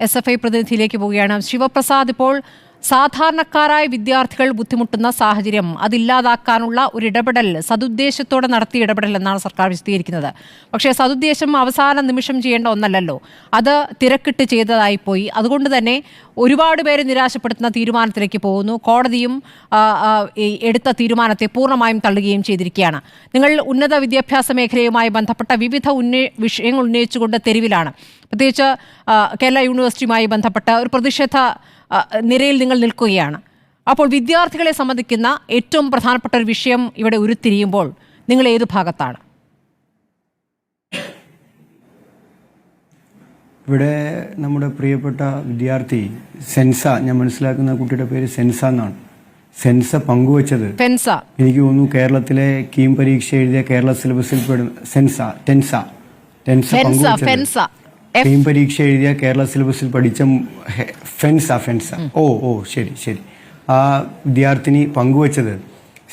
S F I പ്രതിനിധിയിലേക്ക് പോവുകയാണ്. ശിവപ്രസാദ് ഇപ്പോൾ സാധാരണക്കാരായ വിദ്യാർത്ഥികൾ ബുദ്ധിമുട്ടുന്ന സാഹചര്യം അതില്ലാതാക്കാനുള്ള ഒരു ഇടപെടൽ സതുദ്ദേശത്തോടെ നടത്തിയ ഇടപെടൽ എന്നാണ് സർക്കാർ വിശദീകരിക്കുന്നത്. പക്ഷേ സതുദ്ദേശം അവസാന നിമിഷം ചെയ്യേണ്ട ഒന്നല്ലല്ലോ. അത് തിരക്കിട്ട് ചെയ്തതായി പോയി. അതുകൊണ്ട് തന്നെ ഒരുപാട് പേരെ നിരാശപ്പെടുത്തുന്ന തീരുമാനത്തിലേക്ക് പോകുന്നു. കോടതിയും എടുത്ത തീരുമാനത്തെ പൂർണമായും തള്ളുകയും ചെയ്തിരിക്കുകയാണ്. നിങ്ങൾ ഉന്നത വിദ്യാഭ്യാസ മേഖലയുമായി ബന്ധപ്പെട്ട വിവിധ ഉന്നയ വിഷയങ്ങൾ ഉന്നയിച്ചുകൊണ്ട് തെരുവിലാണ്. പ്രത്യേകിച്ച് കേരള യൂണിവേഴ്സിറ്റിയുമായി ബന്ധപ്പെട്ട ഒരു പ്രതിഷേധ നിരയിൽ നിങ്ങൾ നിൽക്കുകയാണ്. അപ്പോൾ വിദ്യാർത്ഥികളെ സംബന്ധിക്കുന്ന ഏറ്റവും പ്രധാനപ്പെട്ട ഒരു വിഷയം ഇവിടെ ഉരുത്തിരിയുമ്പോൾ നിങ്ങൾ ഏത് ഭാഗത്താണ്? ഇവിടെ നമ്മുടെ പ്രിയപ്പെട്ട വിദ്യാർത്ഥി സെൻസ ഞാൻ മനസ്സിലാക്കുന്ന കുട്ടിയുടെ പേര് സെൻസ എന്നാണ്. സെൻസ പങ്കുവച്ചത്. എനിക്ക് തോന്നുന്നു കേരളത്തിലെ കീം പരീക്ഷ എഴുതിയ കേരള സിലബസിൽ പെടുന്ന സെൻസ ടെൻസ. ടെൻസ പങ്കുവച്ചത്. എഫ് പരീക്ഷ എഴുതിയ കേരള സിലബസിൽ പഠിച്ച ഫെൻസ് ഹെ- ഫെൻസ ഫെൻസ ഓ ഓ ശരി ശരി. ആ വിദ്യാർത്ഥിനി പങ്കുവച്ചത്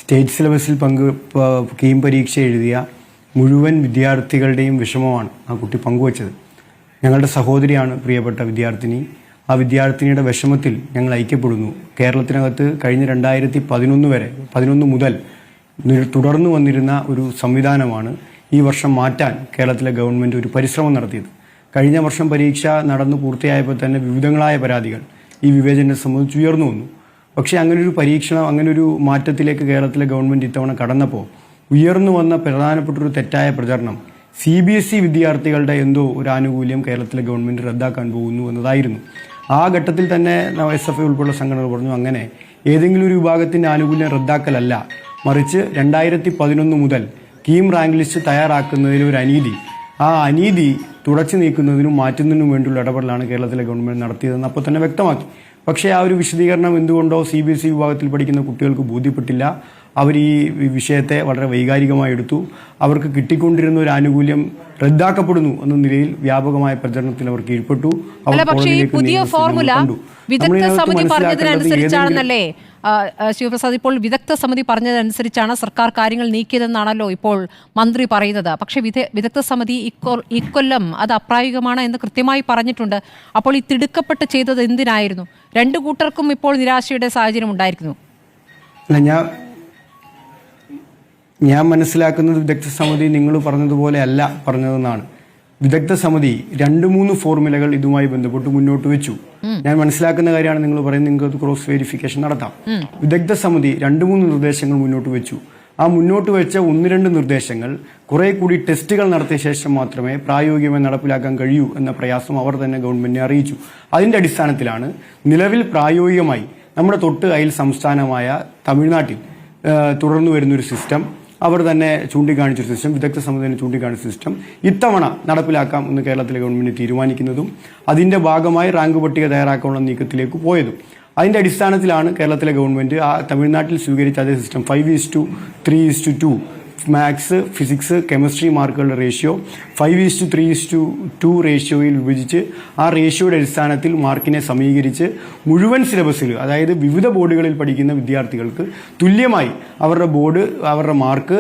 സ്റ്റേറ്റ് സിലബസിൽ പങ്ക് കീം പരീക്ഷ എഴുതിയ മുഴുവൻ വിദ്യാർത്ഥികളുടെയും വിഷമമാണ് ആ കുട്ടി പങ്കുവച്ചത്. ഞങ്ങളുടെ സഹോദരിയാണ് പ്രിയപ്പെട്ട വിദ്യാർത്ഥിനി. ആ വിദ്യാർത്ഥിനിയുടെ വിഷമത്തിൽ ഞങ്ങൾ ഐക്യപ്പെടുന്നു. കേരളത്തിനകത്ത് കഴിഞ്ഞ രണ്ടായിരത്തി പതിനൊന്ന് വരെ പതിനൊന്ന് മുതൽ തുടർന്നു വന്നിരുന്ന ഒരു സംവിധാനമാണ് ഈ വർഷം മാറ്റാൻ കേരളത്തിലെ ഗവൺമെന്റ് ഒരു പരിശ്രമം നടത്തിയത്. കഴിഞ്ഞ വർഷം പരീക്ഷ നടന്നു പൂർത്തിയായപ്പോൾ തന്നെ വിവിധങ്ങളായ പരാതികൾ ഈ വിവേചനത്തെ സംബന്ധിച്ച് ഉയർന്നു വന്നു. പക്ഷേ അങ്ങനൊരു പരീക്ഷണം അങ്ങനൊരു മാറ്റത്തിലേക്ക് കേരളത്തിലെ ഗവൺമെന്റ് ഇത്തവണ കടന്നപ്പോൾ ഉയർന്നു വന്ന പ്രധാനപ്പെട്ട ഒരു തെറ്റായ പ്രചരണം സി ബി എസ് ഇ വിദ്യാർത്ഥികളുടെ എന്തോ ഒരു ആനുകൂല്യം കേരളത്തിലെ ഗവൺമെന്റ് റദ്ദാക്കാൻ പോകുന്നു എന്നതായിരുന്നു. ആ ഘട്ടത്തിൽ തന്നെ എസ് എഫ് ഐ ഉൾപ്പെടെയുള്ള സംഘടനകൾ പറഞ്ഞു അങ്ങനെ ഏതെങ്കിലും ഒരു വിഭാഗത്തിന്റെ ആനുകൂല്യം റദ്ദാക്കലല്ല. മറിച്ച് രണ്ടായിരത്തി പതിനൊന്ന് മുതൽ കീം റാങ്ക് ലിസ്റ്റ് തയ്യാറാക്കുന്നതിൽ ഒരു അനീതി. ആ അനീതി തുടച്ചു നീക്കുന്നതിനും മാറ്റുന്നതിനും വേണ്ടിയുള്ള ഇടപെടലാണ് കേരളത്തിലെ ഗവൺമെന്റ് നടത്തിയതെന്ന് അപ്പോൾ തന്നെ വ്യക്തമാക്കി. പക്ഷേ ആ ഒരു വിശദീകരണം എന്തുകൊണ്ടോ സി ബി എസ് ഇ വിഭാഗത്തിൽ പഠിക്കുന്ന കുട്ടികൾക്ക് ബോധ്യപ്പെട്ടില്ല. അവർ ഈ വിഷയത്തെ വളരെ വൈകാരികമായി എടുത്തു. അവർക്ക് കിട്ടിക്കൊണ്ടിരുന്ന ഒരു ആനുകൂല്യം റദ്ദാക്കപ്പെടുന്നു എന്ന നിലയിൽ വ്യാപകമായ പ്രചരണത്തിൽ അവർ കീഴ്പ്പെട്ടു. പുതിയ ഫോർമുല വിദഗ്ധ സമിതി പറഞ്ഞതിനനുസരിച്ചാണെന്നല്ലേ? ശിവപ്രസാദ് ഇപ്പോൾ വിദഗ്ധ സമിതി പറഞ്ഞതനുസരിച്ചാണ് സർക്കാർ കാര്യങ്ങൾ നീക്കിയതെന്നാണല്ലോ ഇപ്പോൾ മന്ത്രി പറയുന്നത്. പക്ഷേ വിദ- വിദഗ്ധ സമിതി ഇക്കൊ- ഇക്കൊല്ലം അത് അപ്രായോഗികമാണ് എന്ന് കൃത്യമായി പറഞ്ഞിട്ടുണ്ട്. അപ്പോൾ ഈ തിടുക്കപ്പെട്ട് ചെയ്തത് എന്തിനായിരുന്നു? രണ്ടു കൂട്ടർക്കും ഇപ്പോൾ നിരാശയുടെ സാഹചര്യം ഉണ്ടായിരിക്കുന്നു. അല്ല ഞാൻ മനസ്സിലാക്കുന്നത് വിദഗ്ധ സമിതി നിങ്ങൾ പറഞ്ഞതുപോലെ അല്ല പറഞ്ഞതെന്നാണ്. വിദഗ്ധ സമിതി രണ്ട് മൂന്ന് ഫോർമുലകൾ ഇതുമായി ബന്ധപ്പെട്ട് മുന്നോട്ട് വെച്ചു. ഞാൻ മനസ്സിലാക്കുന്ന കാര്യമാണ് നിങ്ങൾ പറയുന്നത് നിങ്ങൾക്ക് അത് ക്രോസ് വെരിഫിക്കേഷൻ നടത്താം. വിദഗ്ധ സമിതി രണ്ട് മൂന്ന് നിർദ്ദേശങ്ങൾ മുന്നോട്ട് വെച്ചു. ആ മുന്നോട്ട് വെച്ച ഒന്ന് രണ്ട് നിർദ്ദേശങ്ങൾ കുറെ കൂടി ടെസ്റ്റുകൾ നടത്തിയ ശേഷം മാത്രമേ പ്രായോഗികമായി നടപ്പിലാക്കാൻ കഴിയൂ എന്ന പ്രയാസം അവർ തന്നെ ഗവൺമെന്റിനെ അറിയിച്ചു. അതിന്റെ അടിസ്ഥാനത്തിലാണ് നിലവിൽ പ്രായോഗികമായി നമ്മുടെ തൊട്ട് അയൽ സംസ്ഥാനമായ തമിഴ്നാട്ടിൽ തുടർന്നു വരുന്നൊരു സിസ്റ്റം അവർ തന്നെ ചൂണ്ടിക്കാണിച്ചൊരു സിസ്റ്റം വിദഗ്ധ സമിതി ചൂണ്ടിക്കാണിച്ച സിസ്റ്റം ഇത്തവണ നടപ്പിലാക്കാം എന്ന് കേരളത്തിലെ ഗവൺമെന്റ് തീരുമാനിക്കുന്നതും അതിന്റെ ഭാഗമായി റാങ്ക് പട്ടിക തയ്യാറാക്കാനുള്ള നീക്കത്തിലേക്ക് പോയതും. അതിന്റെ അടിസ്ഥാനത്തിലാണ് കേരളത്തിലെ ഗവൺമെന്റ് ആ തമിഴ്നാട്ടിൽ സ്വീകരിച്ച അതേ system five is to three is to two maths physics chemistry മാർക്കുകളുടെ ratio five is to three is to two റേഷ്യോയിൽ വിഭജിച്ച് ആ റേഷ്യോയുടെ അടിസ്ഥാനത്തിൽ മാർക്കിനെ സമീകരിച്ച് മുഴുവൻ സിലബസിൽ അതായത് വിവിധ ബോർഡുകളിൽ പഠിക്കുന്ന വിദ്യാർത്ഥികൾക്ക് തുല്യമായി അവരുടെ ബോർഡ് അവരുടെ മാർക്ക്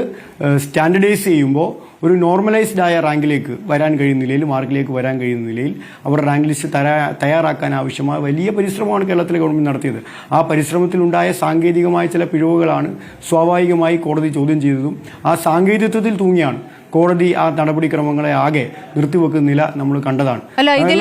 സ്റ്റാൻഡർഡൈസ് ചെയ്യുമ്പോൾ ഒരു നോർമലൈസ്ഡ് ആയ റാങ്കിലേക്ക് വരാൻ കഴിയുന്ന നിലയിൽ മാർക്കിലേക്ക് വരാൻ കഴിയുന്ന നിലയിൽ അവർ റാങ്ക് ലിസ്റ്റ് തയ്യാറാക്കാൻ ആവശ്യമായ വലിയ പരിശ്രമമാണ് കേരളത്തിലെ ഗവൺമെന്റ് നടത്തിയത്. ആ പരിശ്രമത്തിലുണ്ടായ സാങ്കേതികമായ ചില പിഴവുകളാണ് സ്വാഭാവികമായി കോടതി ചോദ്യം ചെയ്തതും ആ സാങ്കേതികത്വത്തിൽ തൂങ്ങിയാണ് കോടതി ആ നടപടിക്രമങ്ങളെ ആകെ നിർത്തിവെക്കുന്ന നില നമ്മൾ കണ്ടതാണ്. അല്ല ഇതിൽ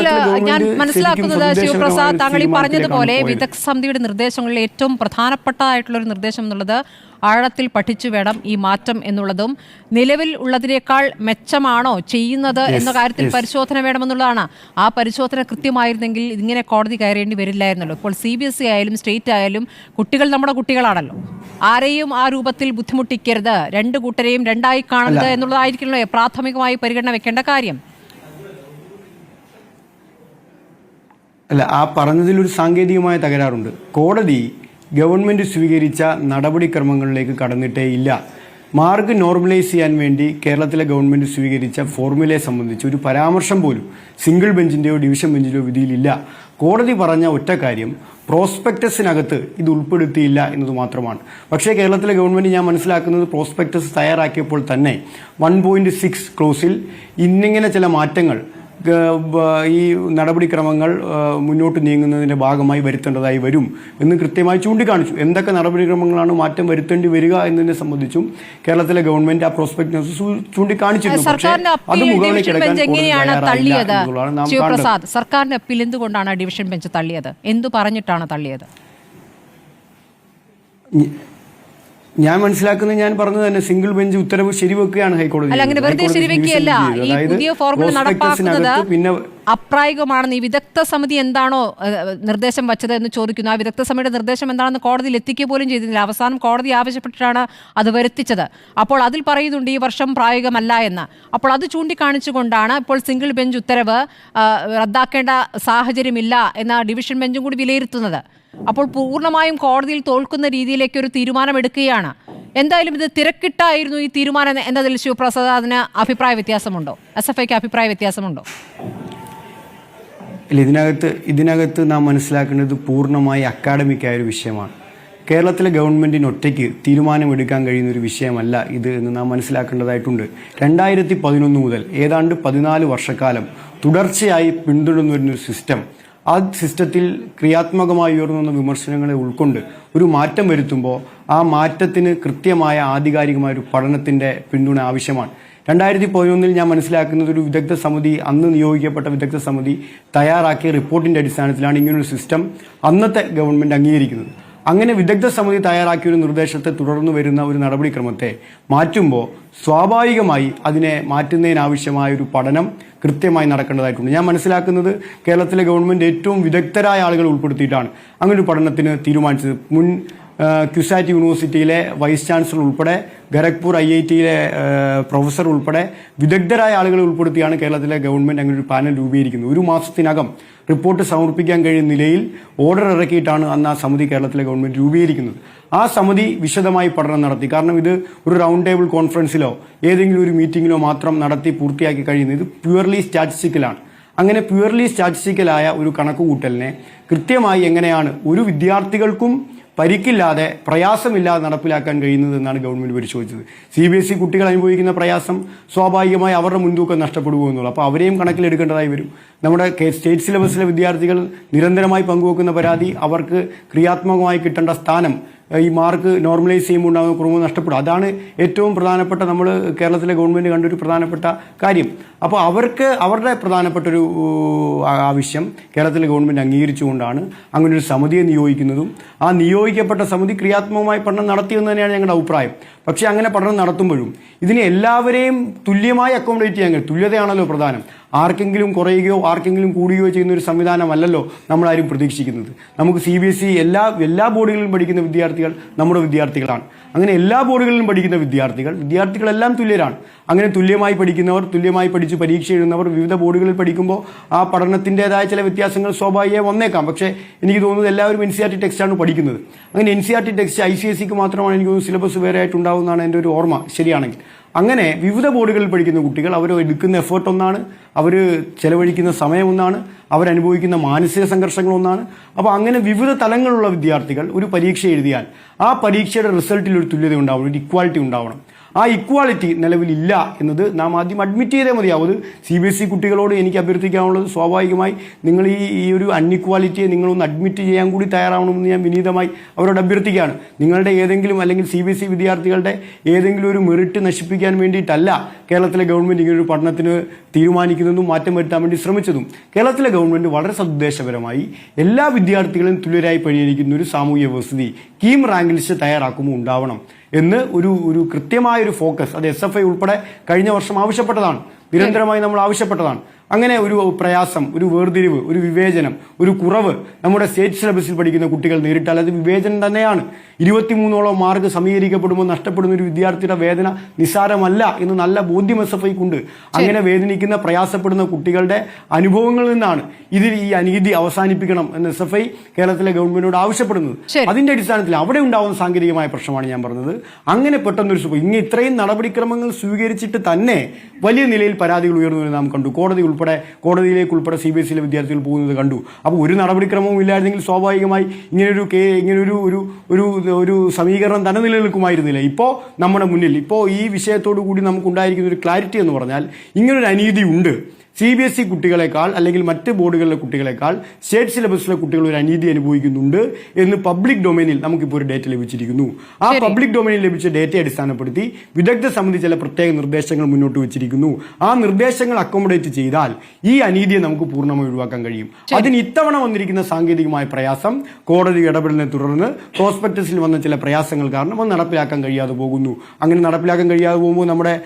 ഞാൻ മനസ്സിലാക്കുന്നത് ശിവപ്രസാദ് താങ്കൾ ഈ പറഞ്ഞതുപോലെ വിദഗ്ധ സമിതിയുടെ നിർദ്ദേശങ്ങളിൽ ഏറ്റവും പ്രധാനപ്പെട്ടതായിട്ടുള്ള ഒരു നിർദ്ദേശം എന്നുള്ളത് ആഴത്തിൽ പഠിച്ചു വേണം ഈ മാറ്റം എന്നുള്ളതും നിലവിൽ ഉള്ളതിനേക്കാൾ മെച്ചമാണോ ചെയ്യുന്നത് എന്ന കാര്യത്തിൽ പരിശോധന വേണമെന്നുള്ളതാണ്. ആ പരിശോധന കൃത്യമായിരുന്നെങ്കിൽ ഇങ്ങനെ കോടതി കയറേണ്ടി വരില്ലായിരുന്നല്ലോ. ഇപ്പോൾ സി ബി എസ് ഇ ആയാലും സ്റ്റേറ്റ് ആയാലും കുട്ടികൾ നമ്മുടെ കുട്ടികളാണല്ലോ. ആരെയും ആ രൂപത്തിൽ ബുദ്ധിമുട്ടിക്കരുത്. രണ്ട് കൂട്ടരെയും രണ്ടായി കാണരുത് എന്നുള്ളതായിരിക്കണല്ലോ പ്രാഥമികമായി പരിഗണന വെക്കേണ്ട കാര്യം. അല്ല ആ പറഞ്ഞതിൽ ഒരു സാങ്കേതികമായ തകരാറുണ്ട്. കോടതി ഗവൺമെന്റ് സ്വീകരിച്ച നടപടിക്രമങ്ങളിലേക്ക് കടന്നിട്ടേ ഇല്ല. മാർക്ക് നോർമലൈസ് ചെയ്യാൻ വേണ്ടി കേരളത്തിലെ ഗവൺമെന്റ് സ്വീകരിച്ച ഫോർമുലയെ സംബന്ധിച്ച് ഒരു പരാമർശം പോലും സിംഗിൾ ബെഞ്ചിന്റെയോ ഡിവിഷൻ ബെഞ്ചിന്റെയോ വിധിയിലില്ല. കോടതി പറഞ്ഞ ഒറ്റ കാര്യം പ്രോസ്പെക്ടസിനകത്ത് ഇത് ഉൾപ്പെടുത്തിയില്ല എന്നത് മാത്രമാണ്. പക്ഷേ കേരളത്തിലെ ഗവൺമെന്റ് ഞാൻ മനസ്സിലാക്കുന്നത് പ്രോസ്പെക്ടസ് തയ്യാറാക്കിയപ്പോൾ തന്നെ വൺ പോയിന്റ് സിക്സ് ക്ലോസിൽ ഇന്നിങ്ങനെ ചില മാറ്റങ്ങൾ ഈ നടപടിക്രമങ്ങൾ മുന്നോട്ട് നീങ്ങുന്നതിന്റെ ഭാഗമായി വരുത്തേണ്ടതായി വരും എന്ന് കൃത്യമായി ചൂണ്ടിക്കാണിച്ചു. എന്തൊക്കെ നടപടിക്രമങ്ങളാണ് മാറ്റം വരുത്തേണ്ടി വരിക എന്നതിനെ സംബന്ധിച്ചും കേരളത്തിലെ ഗവൺമെന്റ് ആ പ്രോസ്പെക്ട് ചൂണ്ടിക്കാണിച്ചിരുന്നു. പക്ഷേ സർക്കാരിന്റെ അത് അപ്പീൽ മുകളിലേക്ക് ശിവപ്രസാദ് സർക്കാരിന്റെ അപ്പീൽ എന്തുകൊണ്ടാണ് ഡിവിഷൻ ബെഞ്ച് തള്ളിയത്? എന്തു പറഞ്ഞിട്ടാണ് തള്ളിയത്? ഞാൻ മനസ്സിലാക്കുന്നത് ഞാൻ പറഞ്ഞത് തന്നെ സിംഗിൾ ബെഞ്ച് ഉത്തരവ് ശരിവെക്കുകയാണ് ഹൈക്കോടതി പിന്നെ അപ്രായോഗികമാണെന്ന് ഈ വിദഗ്ധ സമിതി എന്താണോ നിർദ്ദേശം വച്ചത് എന്ന് ചോദിക്കുന്നു. ആ വിദഗ്ധ സമിതിയുടെ നിർദ്ദേശം എന്താണെന്ന് കോടതിയിൽ എത്തിക്കുക പോലും ചെയ്തിരുന്നില്ല അവസാനം കോടതി ആവശ്യപ്പെട്ടിട്ടാണ് അത് വരുത്തിച്ചത്. അപ്പോൾ അതിൽ പറയുന്നുണ്ട് ഈ വർഷം പ്രായോഗികമല്ല എന്ന്. അപ്പോൾ അത് ചൂണ്ടിക്കാണിച്ചുകൊണ്ടാണ് ഇപ്പോൾ സിംഗിൾ ബെഞ്ച് ഉത്തരവ് റദ്ദാക്കേണ്ട സാഹചര്യമില്ല എന്ന ഡിവിഷൻ ബെഞ്ചും കൂടി വിലയിരുത്തുന്നത്. അപ്പോൾ പൂർണമായും കോടതിയിൽ തോൽക്കുന്ന രീതിയിലേക്ക് ഒരു തീരുമാനം എടുക്കുകയാണ്. എന്തായാലും ഇത് തിരക്കിട്ടായിരുന്നു ഈ തീരുമാനം എന്നതിൽ ശിവപ്രസാദിന് അഭിപ്രായ വ്യത്യാസമുണ്ടോ? എസ് എഫ് ഐക്ക് അഭിപ്രായ വ്യത്യാസമുണ്ടോ? ഇല്ല ഇതിനകത്ത് ഇതിനകത്ത് നാം മനസ്സിലാക്കേണ്ടത് പൂർണമായി അക്കാഡമിക് ആയ ഒരു വിഷയമാണ്. കേരളത്തിലെ ഗവൺമെന്റിന് ഒറ്റയ്ക്ക് തീരുമാനമെടുക്കാൻ കഴിയുന്ന ഒരു വിഷയമല്ല ഇത് എന്ന് നാം മനസ്സിലാക്കേണ്ടതായിട്ടുണ്ട്. രണ്ടായിരത്തി പതിനൊന്ന് മുതൽ ഏതാണ്ട് പതിനാല് വർഷക്കാലം തുടർച്ചയായി പിന്തുടർന്നു വരുന്ന ഒരു സിസ്റ്റം ആ സിസ്റ്റത്തിൽ ക്രിയാത്മകമായി ഉയർന്നു വിമർശനങ്ങളെ ഉൾക്കൊണ്ട് ഒരു മാറ്റം വരുത്തുമ്പോൾ ആ മാറ്റത്തിന് കൃത്യമായ ആധികാരികമായ ഒരു പഠനത്തിന്റെ പിന്തുണ ആവശ്യമാണ്. രണ്ടായിരത്തി പതിനൊന്നിൽ ഞാൻ മനസ്സിലാക്കുന്നത് ഒരു വിദഗ്ധ സമിതി അന്ന് നിയോഗിക്കപ്പെട്ട വിദഗ്ധ സമിതി തയ്യാറാക്കിയ റിപ്പോർട്ടിന്റെ അടിസ്ഥാനത്തിലാണ് ഇങ്ങനൊരു സിസ്റ്റം അന്നത്തെ ഗവൺമെന്റ് അംഗീകരിക്കുന്നത്. അങ്ങനെ വിദഗ്ധ സമിതി തയ്യാറാക്കിയ ഒരു നിർദ്ദേശത്തെ തുടർന്ന് വരുന്ന ഒരു നടപടിക്രമത്തെ മാറ്റുമ്പോൾ സ്വാഭാവികമായി അതിനെ മാറ്റുന്നതിനാവശ്യമായ ഒരു പഠനം കൃത്യമായി നടക്കേണ്ടതായിട്ടുണ്ട്. ഞാൻ മനസ്സിലാക്കുന്നത് കേരളത്തിലെ ഗവൺമെന്റ് ഏറ്റവും വിദഗ്ധരായ ആളുകൾ ഉൾപ്പെടുത്തിയിട്ടാണ് അങ്ങനെ ഒരു പഠനത്തിന് തീരുമാനിച്ചത്. മുൻ ക്യുസാറ്റ് യൂണിവേഴ്സിറ്റിയിലെ വൈസ് ചാൻസലർ ഉൾപ്പെടെ ഖരഗ്പൂർ ഐ ഐ ടിയിലെ പ്രൊഫസർ ഉൾപ്പെടെ വിദഗ്ധരായ ആളുകളെ ഉൾപ്പെടുത്തിയാണ് കേരളത്തിലെ ഗവൺമെന്റ് അങ്ങനെ ഒരു പാനൽ രൂപീകരിക്കുന്നത്. ഒരു മാസത്തിനകം റിപ്പോർട്ട് സമർപ്പിക്കാൻ കഴിയുന്ന നിലയിൽ ഓർഡർ ഇറക്കിയിട്ടാണ് അന്ന് ആ സമിതി കേരളത്തിലെ ഗവൺമെന്റ് രൂപീകരിക്കുന്നത്. ആ സമിതി വിശദമായി പഠനം നടത്തി. കാരണം ഇത് ഒരു റൗണ്ട് ടേബിൾ കോൺഫറൻസിലോ ഏതെങ്കിലും ഒരു മീറ്റിംഗിലോ മാത്രം നടത്തി പൂർത്തിയാക്കി കഴിയുന്നത് ഇത് പ്യുവർലി സ്റ്റാറ്റിസ്റ്റിക്കലാണ് അങ്ങനെ പ്യുവർലി സ്റ്റാറ്റിസ്റ്റിക്കലായ ഒരു കണക്കുകൂട്ടലിനെ കൃത്യമായി എങ്ങനെയാണ് ഒരു വിദ്യാർത്ഥികൾക്കും പരിക്കില്ലാതെ പ്രയാസമില്ലാതെ നടപ്പിലാക്കാൻ കഴിയുന്നത് എന്നാണ് ഗവൺമെന്റ് പരിശോധിച്ചത്. സി ബി എസ് ഇ കുട്ടികൾ അനുഭവിക്കുന്ന പ്രയാസം സ്വാഭാവികമായി അവരുടെ മുൻതൂക്കം നഷ്ടപ്പെടുമോ അപ്പോൾ അവരെയും കണക്കിലെടുക്കേണ്ടതായി വരും. നമ്മുടെ സ്റ്റേറ്റ് സിലബസിലെ വിദ്യാർത്ഥികൾ നിരന്തരമായി പങ്കുവെക്കുന്ന പരാതി അവർക്ക് ക്രിയാത്മകമായി കിട്ടേണ്ട സ്ഥാനം ഈ മാർക്ക് നോർമലൈസ് ചെയ്യുമ്പോൾ ഉണ്ടാകുന്ന കുറവ് നഷ്ടപ്പെടും. അതാണ് ഏറ്റവും പ്രധാനപ്പെട്ട നമ്മൾ കേരളത്തിലെ ഗവൺമെന്റ് കണ്ടൊരു പ്രധാനപ്പെട്ട കാര്യം. അപ്പോൾ അവർക്ക് അവരുടെ പ്രധാനപ്പെട്ടൊരു ആവശ്യം കേരളത്തിലെ ഗവൺമെന്റ് അംഗീകരിച്ചുകൊണ്ടാണ് അങ്ങനെ ഒരു സമിതിയെ നിയോഗിക്കുന്നതും. ആ നിയോഗിക്കപ്പെട്ട സമിതി ക്രിയാത്മകമായി പഠനം നടത്തിയെന്ന് തന്നെയാണ് ഞങ്ങളുടെ അഭിപ്രായം. പക്ഷേ അങ്ങനെ പഠനം നടത്തുമ്പോഴും ഇതിനെ എല്ലാവരെയും തുല്യമായി അക്കോമഡേറ്റ് ചെയ്യാൻ തുല്യതയാണല്ലോ പ്രധാനം. ആർക്കെങ്കിലും കുറയുകയോ ആർക്കെങ്കിലും കൂടുകയോ ചെയ്യുന്ന ഒരു സംവിധാനമല്ലല്ലോ നമ്മളാരും പ്രതീക്ഷിക്കുന്നത്. നമുക്ക് സി ബി എസ് ഇ എല്ലാ എല്ലാ ബോർഡുകളിലും പഠിക്കുന്ന വിദ്യാർത്ഥികൾ നമ്മുടെ വിദ്യാർത്ഥികളാണ്. അങ്ങനെ എല്ലാ ബോർഡുകളിലും പഠിക്കുന്ന വിദ്യാർത്ഥികൾ വിദ്യാർത്ഥികളെല്ലാം തുല്യരാണ്. അങ്ങനെ തുല്യമായി പഠിക്കുന്നവർ തുല്യമായി പഠിച്ച് പരീക്ഷ എഴുതുന്നവർ വിവിധ ബോർഡുകളിൽ പഠിക്കുമ്പോൾ ആ പഠനത്തിന്റെതായ ചില വ്യത്യാസങ്ങൾ സ്വാഭാവികമായി വന്നേക്കാം. പക്ഷേ എനിക്ക് തോന്നുന്നത് എല്ലാവരും എൻ സി ആർ ടി ടെക്സ്റ്റാണ് പഠിക്കുന്നത്. അങ്ങനെ N C R T text I C S സിക്ക് മാത്രമാണ് എനിക്ക് തോന്നുന്നു സിലബസ് വേറെ ആയിട്ടുണ്ടാവുന്നതാണ് എന്റെ ഒരു ഓർമ്മ. ശരിയാണെങ്കിൽ. അങ്ങനെ വിവിധ ബോർഡുകളിൽ പഠിക്കുന്ന കുട്ടികൾ അവർ എടുക്കുന്ന എഫേർട്ട് ഒന്നാണ്. അവർ ചെലവഴിക്കുന്ന സമയം ഒന്നാണ്. അവരനുഭവിക്കുന്ന മാനസിക സംഘർഷങ്ങൾ ഒന്നാണ്. അപ്പോൾ അങ്ങനെ വിവിധ തലങ്ങളിലുള്ള വിദ്യാർത്ഥികൾ ഒരു പരീക്ഷ എഴുതിയാൽ ആ പരീക്ഷയുടെ റിസൾട്ടിൽ ഒരു തുല്യത ഉണ്ടാവണം ഒരു ഇക്വാലിറ്റി ഉണ്ടാവണം. ആ ഇക്വാളിറ്റി നിലവിലില്ല എന്നത് നാം ആദ്യം അഡ്മിറ്റ് ചെയ്തേ മതിയാവും. സി ബി എസ് ഇ കുട്ടികളോട് എനിക്ക് അഭ്യർത്ഥിക്കാനുള്ളത് സ്വാഭാവികമായി നിങ്ങൾ ഈ ഈ ഒരു അൺഇക്വാലിറ്റിയെ നിങ്ങളൊന്ന് അഡ്മിറ്റ് ചെയ്യാൻ കൂടി തയ്യാറാവണമെന്ന് ഞാൻ വിനീതമായി അവരോട് അഭ്യർത്ഥിക്കുകയാണ്. നിങ്ങളുടെ ഏതെങ്കിലും അല്ലെങ്കിൽ സി ബി എസ് ഇ വിദ്യാർത്ഥികളുടെ ഏതെങ്കിലും ഒരു മെറിറ്റ് നശിപ്പിക്കാൻ വേണ്ടിയിട്ടല്ല കേരളത്തിലെ ഗവൺമെന്റ് ഇങ്ങനൊരു പഠനത്തിന് തീരുമാനിക്കുന്നതും മാറ്റം വരുത്താൻ വേണ്ടി ശ്രമിച്ചതും. കേരളത്തിലെ ഗവൺമെന്റ് വളരെ സദ്ദേശപരമായി എല്ലാ വിദ്യാർത്ഥികളും തുല്യരായി പരിഗണിക്കുന്ന ഒരു സാമൂഹ്യ വ്യവസ്ഥിതി കീം റാങ്ക് ലിസ്റ്റ് തയ്യാറാക്കുമ്പോൾ ഉണ്ടാവണം എന്ന് ഒരു ഒരു കൃത്യമായ ഒരു ഫോക്കസ് അത് എസ് എഫ് ഐ ഉൾപ്പെടെ കഴിഞ്ഞ വർഷം ആവശ്യപ്പെട്ടതാണ്. നിരന്തരമായി നമ്മൾ ആവശ്യപ്പെട്ടതാണ്. അങ്ങനെ ഒരു പ്രയാസം ഒരു വേർതിരിവ് ഒരു വിവേചനം ഒരു കുറവ് നമ്മുടെ സ്റ്റേറ്റ് സിലബസിൽ പഠിക്കുന്ന കുട്ടികൾ നേരിട്ടാൽ അത് വിവേചനം തന്നെയാണ്. ഇരുപത്തിമൂന്നോളം മാർക്ക് സമീകരിക്കപ്പെടുമ്പോൾ നഷ്ടപ്പെടുന്ന ഒരു വിദ്യാർത്ഥിയുടെ വേദന നിസ്സാരമല്ല എന്ന് നല്ല ബോധ്യം എസ് എഫ് ഐക്കുണ്ട് അങ്ങനെ വേദനിക്കുന്ന പ്രയാസപ്പെടുന്ന കുട്ടികളുടെ അനുഭവങ്ങളിൽ നിന്നാണ് ഇതിൽ ഈ അനീതി അവസാനിപ്പിക്കണം എന്ന് എസ് എഫ് ഐ കേരളത്തിലെ ഗവൺമെന്റിനോട് ആവശ്യപ്പെടുന്നത്. അതിന്റെ അടിസ്ഥാനത്തിൽ അവിടെ ഉണ്ടാവുന്ന സാങ്കേതികമായ പ്രശ്നമാണ് ഞാൻ പറഞ്ഞത്. അങ്ങനെ പെട്ടെന്നൊരു സുഖം. ഇങ്ങനെ ഇത്രയും നടപടിക്രമങ്ങൾ സ്വീകരിച്ചിട്ട് തന്നെ വലിയ നിലയിൽ പരാതികൾ ഉയർന്നു നാം കണ്ടു. കോടതി ഉൾപ്പെടെ കോടതിയിലേക്ക് ഉൾപ്പെടെ സി ബി എസ് സിയിലെ വിദ്യാർത്ഥികൾ പോകുന്നത് കണ്ടു. അപ്പോൾ ഒരു നടപടിക്രമവും ഇല്ലായിരുന്നെങ്കിൽ സ്വാഭാവികമായി ഇങ്ങനൊരു കേ ഇങ്ങനൊരു ഒരു ഒരു ഒരു സമീകരണം തന്നെ നിലനിൽക്കുമായിരുന്നില്ല. ഇപ്പോൾ നമ്മുടെ മുന്നിൽ ഇപ്പോൾ ഈ വിഷയത്തോടു കൂടി നമുക്കുണ്ടായിരിക്കുന്ന ഒരു ക്ലാരിറ്റി എന്ന് പറഞ്ഞാൽ ഇങ്ങനൊരു അനീതി ഉണ്ട്. സി ബി എസ് ഇ കുട്ടികളെക്കാൾ അല്ലെങ്കിൽ മറ്റ് ബോർഡുകളിലെ കുട്ടികളെക്കാൾ സ്റ്റേറ്റ് സിലബസിലെ കുട്ടികൾ ഒരു അനീതി അനുഭവിക്കുന്നുണ്ട് എന്ന് പബ്ലിക് ഡൊമൈനിൽ നമുക്കിപ്പോൾ ഒരു ഡേറ്റ ലഭിച്ചിരിക്കുന്നു. ആ പബ്ലിക് ഡൊമൈനിൽ ലഭിച്ച ഡേറ്റയെ അടിസ്ഥാനപ്പെടുത്തി വിദഗ്ധ സമിതി ചില പ്രത്യേക നിർദ്ദേശങ്ങൾ മുന്നോട്ട് വെച്ചിരിക്കുന്നു. ആ നിർദ്ദേശങ്ങൾ അക്കോമഡേറ്റ് ചെയ്താൽ ഈ അനീതിയെ നമുക്ക് പൂർണമായി ഒഴിവാക്കാൻ കഴിയും. അതിന് ഇത്തവണ വന്നിരിക്കുന്ന സാങ്കേതികമായ പ്രയാസം കോടതി ഇടപെടലിനെ തുടർന്ന് പ്രോസ്പെക്ടസിൽ വന്ന ചില പ്രയാസങ്ങൾ കാരണം അത് നടപ്പിലാക്കാൻ കഴിയാതെ പോകുന്നു. അങ്ങനെ നടപ്പിലാക്കാൻ കഴിയാതെ പോകുമ്പോൾ നമ്മുടെ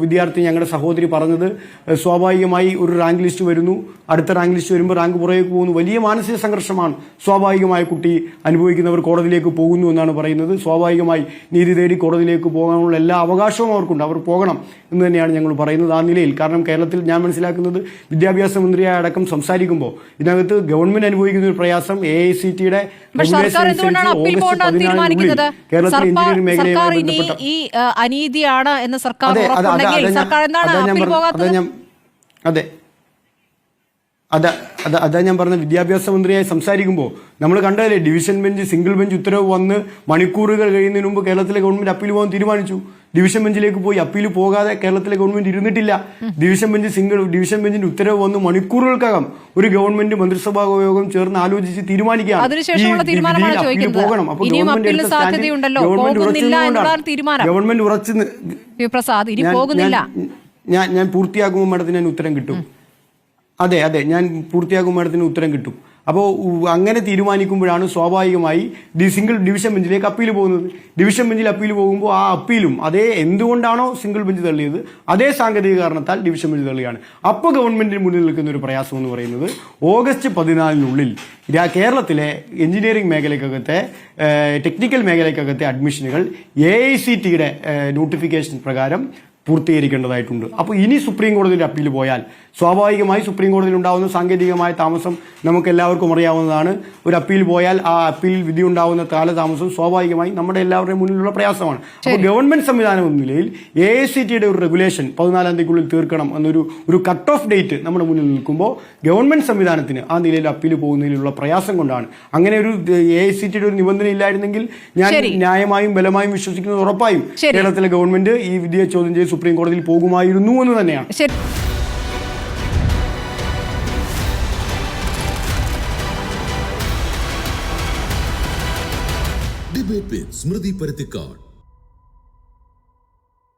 വിദ്യാർത്ഥി ഞങ്ങളുടെ സഹോദരി പറഞ്ഞത് ഏഹ്, സ്വാഭാവികമായി ഒരു റാങ്ക് ലിസ്റ്റ് വരുന്നു. അടുത്ത റാങ്ക് ലിസ്റ്റ് വരുമ്പോൾ റാങ്ക് പുറകേക്ക് പോകുന്നു. വലിയ മാനസിക സംഘർഷമാണ് സ്വാഭാവികമായ കുട്ടി അനുഭവിക്കുന്നവർ കോടതിയിലേക്ക് പോകുന്നു എന്നാണ് പറയുന്നത്. സ്വാഭാവികമായി നീതി തേടി കോടതിയിലേക്ക് പോകാനുള്ള എല്ലാ അവകാശവും അവർക്കുണ്ട്. അവർ പോകണം എന്ന് തന്നെയാണ് ഞങ്ങൾ പറയുന്നത് ആ നിലയിൽ. കാരണം കേരളത്തിൽ ഞാൻ മനസ്സിലാക്കുന്നത് വിദ്യാഭ്യാസ മന്ത്രിയായ അടക്കം സംസാരിക്കുമ്പോൾ ഇതിനകത്ത് ഗവൺമെന്റ് അനുഭവിക്കുന്ന ഒരു പ്രയാസം എ ഐ സി ടിയുടെ കേരളത്തിലെ എഞ്ചിനീയറിംഗ് മേഖലയുമായി ബന്ധപ്പെട്ട ഈ അനീതിയാണ് എന്ന് സർക്കാർ സർക്കാർ എന്താണ് പോകാത്തത്? അതാ. അതെ അതാ അതാ ഞാൻ പറഞ്ഞ വിദ്യാഭ്യാസ മന്ത്രിയായി സംസാരിക്കുമ്പോൾ നമ്മൾ കണ്ടതല്ലേ ഡിവിഷൻ ബെഞ്ച് സിംഗിൾ ബെഞ്ച് ഉത്തരവ് വന്ന് മണിക്കൂറുകൾ കഴിയുന്നതിന് മുമ്പ് കേരളത്തിലെ ഗവൺമെന്റ് അപ്പീൽ പോകാൻ തീരുമാനിച്ചു. ഡിവിഷൻ ബെഞ്ചിലേക്ക് പോയി അപ്പീൽ പോകാതെ കേരളത്തിലെ ഗവൺമെന്റ് ഇരുന്നിട്ടില്ല. ഡിവിഷൻ ബെഞ്ച് സിംഗിൾ ഡിവിഷൻ ബെഞ്ചിന്റെ ഉത്തരവ് വന്ന് മണിക്കൂറുകൾക്കകം ഒരു ഗവൺമെന്റ് മന്ത്രിസഭാ യോഗം ചേർന്ന് ആലോചിച്ച് തീരുമാനിക്കുകയാണ്. പോകണം. ഗവൺമെന്റ്. ഗവൺമെന്റ് ഉറച്ചു നി- ഇനി പോകുന്നില്ല. ഞാൻ- ഞാൻ പൂർത്തിയാകുമ്പോൾ പൂർത്തിയാക്കുമ്പോൾ മാഡത്തിന് ഞാൻ ഉത്തരം കിട്ടും. അതെ അതെ ഞാൻ പൂർത്തിയാക്കുമ്പോൾ മാഡത്തിന് ഉത്തരം കിട്ടും. അപ്പോൾ അങ്ങനെ തീരുമാനിക്കുമ്പോഴാണ് സ്വാഭാവികമായി ഡി സിംഗിൾ ഡിവിഷൻ ബെഞ്ചിലേക്ക് അപ്പീൽ പോകുന്നത്. ഡിവിഷൻ ബെഞ്ചിൽ അപ്പീൽ പോകുമ്പോൾ ആ അപ്പീലും അതേ എന്തുകൊണ്ടാണോ സിംഗിൾ ബെഞ്ച് തള്ളിയത് അതേ സാങ്കേതിക കാരണത്താൽ ഡിവിഷൻ ബെഞ്ച് തള്ളിയാണ് അപ്പോൾ ഗവൺമെന്റിന് മുന്നിൽ നിൽക്കുന്ന ഒരു പ്രയാസം എന്ന് പറയുന്നത് ഓഗസ്റ്റ് പതിനാലിനുള്ളിൽ കേരളത്തിലെ എഞ്ചിനീയറിംഗ് മേഖലയ്ക്കകത്തെ ടെക്നിക്കൽ മേഖലയ്ക്കകത്തെ അഡ്മിഷനുകൾ എ ഐ സി ടിയുടെ നോട്ടിഫിക്കേഷൻ പ്രകാരം പൂർത്തീകരിക്കേണ്ടതായിട്ടുണ്ട്. അപ്പോൾ ഇനി സുപ്രീം കോടതിയിൽ അപ്പീൽ പോയാൽ സ്വാഭാവികമായി സുപ്രീം കോടതിയിൽ ഉണ്ടാകുന്ന സാങ്കേതികമായ താമസം നമുക്ക് എല്ലാവർക്കും അറിയാവുന്നതാണ്. ഒരു അപ്പീൽ പോയാൽ ആ അപ്പീൽ വിധി ഉണ്ടാകുന്ന കാലതാമസം സ്വാഭാവികമായി നമ്മുടെ എല്ലാവരുടെയും മുന്നിലുള്ള പ്രയാസമാണ്. അപ്പോൾ ഗവൺമെന്റ് സംവിധാനം എന്ന നിലയിൽ എ ഐ സി ടിയുടെ ഒരു റെഗുലേഷൻ പതിനാലാം തീയതിക്കുള്ളിൽ തീർക്കണം എന്നൊരു ഒരു കട്ട് ഓഫ് ഡേറ്റ് നമ്മുടെ മുന്നിൽ നിൽക്കുമ്പോൾ ഗവൺമെന്റ് സംവിധാനത്തിന് ആ നിലയിൽ അപ്പീൽ പോകുന്നതിലുള്ള പ്രയാസം കൊണ്ടാണ്. അങ്ങനെ ഒരു എ ഐ സി ടിയുടെ ഒരു നിബന്ധന ഇല്ലായിരുന്നെങ്കിൽ ഞാൻ. ന്യായമായും ബലമായും വിശ്വസിക്കുന്നത് ഉറപ്പായും. കേരളത്തിലെ ഗവൺമെന്റ് ഈ വിധിയെ ചോദ്യം ചെയ്ത് സുപ്രീം കോടതിയിൽ പോകുമായിരുന്നു എന്ന് തന്നെയാണ്. ശരി ഡിബേറ്റ് വിത്ത് സ്മൃതി പരുത്തിക്കാട്